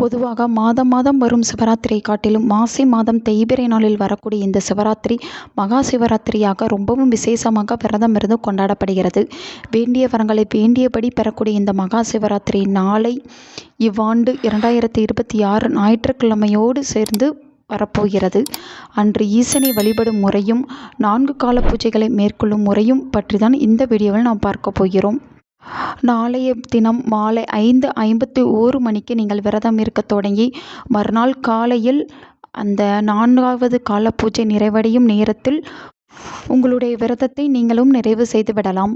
பொதுவாக மாதம் மாதம் வரும் சிவராத்திரியை காட்டிலும் மாசி மாதம் தேய்பிறை நாளில் வரக்கூடிய இந்த சிவராத்திரி மகா சிவராத்திரியாக ரொம்பவும் விசேஷமாக விரதம் இருந்து கொண்டாடப்படுகிறது. வேண்டிய வரங்களை வேண்டியபடி பெறக்கூடிய இந்த மகா சிவராத்திரி நாளை இவ்வாண்டு இரண்டாயிரத்தி இருபத்தி ஆறு ஞாயிற்றுக்கிழமையோடு சேர்ந்து வரப்போகிறது. அன்று ஈசனை வழிபடும் முறையும் நான்கு கால பூஜைகளை மேற்கொள்ளும் முறையும் பற்றி தான் இந்த வீடியோவில் நாம் பார்க்க போகிறோம். நாளைய தினம் மாலை ஐந்து ஐம்பத்தி ஓரு மணிக்கு நீங்கள் விரதம் இருக்க தொடங்கி மறுநாள் காலையில் அந்த நான்காவது கால பூஜை நிறைவடையும் நேரத்தில் உங்களுடைய விரதத்தை நீங்களும் நிறைவு செய்து விடலாம்.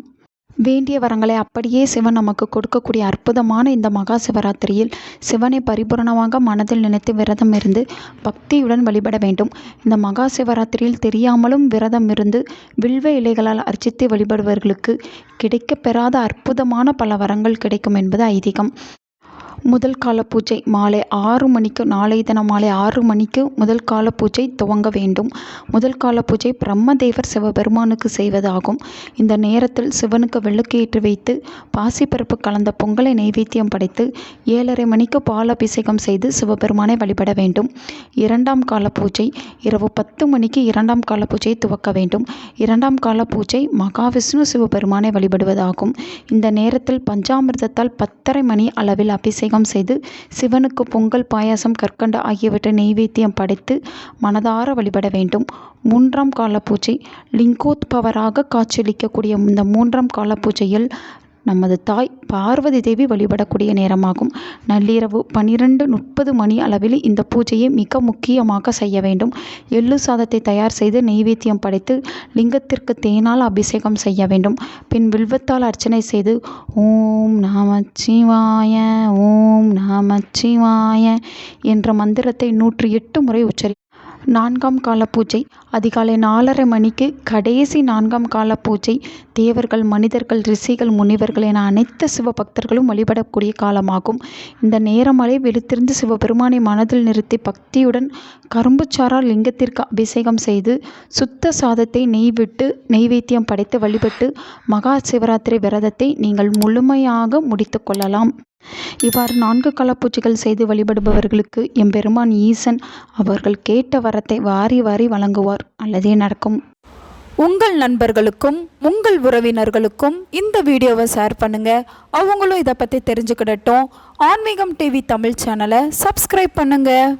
வேண்டிய வரங்களை அப்படியே சிவன் நமக்கு கொடுக்கக்கூடிய அற்புதமான இந்த மகா சிவராத்திரியில் சிவனை பரிபூரணமாக மனதில் நினைத்து விரதம் இருந்து பக்தியுடன் வழிபட வேண்டும். இந்த மகா சிவராத்திரியில் தெரியாமலும் விரதம் இருந்து வில்வ இலைகளால் அர்ச்சித்து வழிபடுபவர்களுக்கு கிடைக்கப்பெறாத அற்புதமான பல வரங்கள் கிடைக்கும் என்பது ஐதீகம். முதல் கால பூஜை மாலை ஆறு மணிக்கு நாளை தினம் மாலை ஆறு மணிக்கு முதல் கால பூஜை துவங்க வேண்டும். முதல் கால பூஜை பிரம்மதேவர் சிவபெருமானுக்கு செய்வதாகும். இந்த நேரத்தில் சிவனுக்கு விளக்கேற்றி வைத்து பாசிப்பருப்பு கலந்த பொங்கலை நைவேத்தியம் படைத்து ஏழரை மணிக்கு பால் அபிஷேகம் செய்து சிவபெருமானை வழிபட வேண்டும். இரண்டாம் கால பூஜை இரவு பத்து மணிக்கு இரண்டாம் கால பூஜையை துவக்க வேண்டும். இரண்டாம் கால பூஜை மகாவிஷ்ணு சிவபெருமானை வழிபடுவதாகும். இந்த நேரத்தில் பஞ்சாமிர்தத்தால் பத்தரை மணி அளவில் அபிஷேகம் அபிஷேகம் செய்து சிவனுக்கு பொங்கல் பாயாசம் கற்கண்டு ஆகியவற்றை நெய்வேத்தியம் படைத்து மனதார வழிபட வேண்டும். மூன்றாம் கால பூஜை லிங்கோத்பவராக காட்சியளிக்கக்கூடிய இந்த மூன்றாம் கால பூஜையில் நமது தாய் பார்வதி தேவி வழிபடக்கூடிய நேரமாகும். நள்ளிரவு பன்னிரெண்டு முப்பது மணி அளவில் இந்த பூஜையை மிக முக்கியமாக செய்ய வேண்டும். எள்ளு சாதத்தை தயார் செய்து நெய்வேத்தியம் படைத்து லிங்கத்திற்கு தேனால் அபிஷேகம் செய்ய வேண்டும். பின் வில்வத்தால் அர்ச்சனை செய்து ஓம் நமச்சிவாய ஓம் நமச்சிவாய என்ற மந்திரத்தை நூற்றி எட்டு முறை உச்சரி நான்காம் கால பூஜை. அதிகாலை நாலரை மணிக்கு கடைசி நான்காம் கால பூஜை. தேவர்கள் மனிதர்கள் ரிஷிகள் முனிவர்கள் என அனைத்து சிவபக்தர்களும் வழிபடக்கூடிய காலமாகும். இந்த நேரமலை விழித்திருந்து சிவபெருமானை மனதில் நிறுத்தி பக்தியுடன் கரும்புச்சாரால் லிங்கத்திற்கு அபிஷேகம் செய்து சுத்த சாதத்தை நெய் விட்டு நெய்வேத்தியம் படைத்து வழிபட்டு மகா சிவராத்திரி விரதத்தை நீங்கள் முழுமையாக முடித்து கொள்ளலாம். இவ்வாறு நான்கு களப்பூச்சிகள் செய்து வழிபடுபவர்களுக்கு எம்பெருமான் ஈசன் அவர்கள் கேட்ட வரத்தை வாரி வாரி வழங்குவார். அல்லதே நடக்கும். உங்கள் நண்பர்களுக்கும் உங்கள் உறவினர்களுக்கும் இந்த வீடியோவை ஷேர் பண்ணுங்க. அவங்களும் இதை பற்றி தெரிஞ்சுக்கிடட்டும். ஆன்மீகம் டிவி தமிழ் சேனலை சப்ஸ்கிரைப் பண்ணுங்க.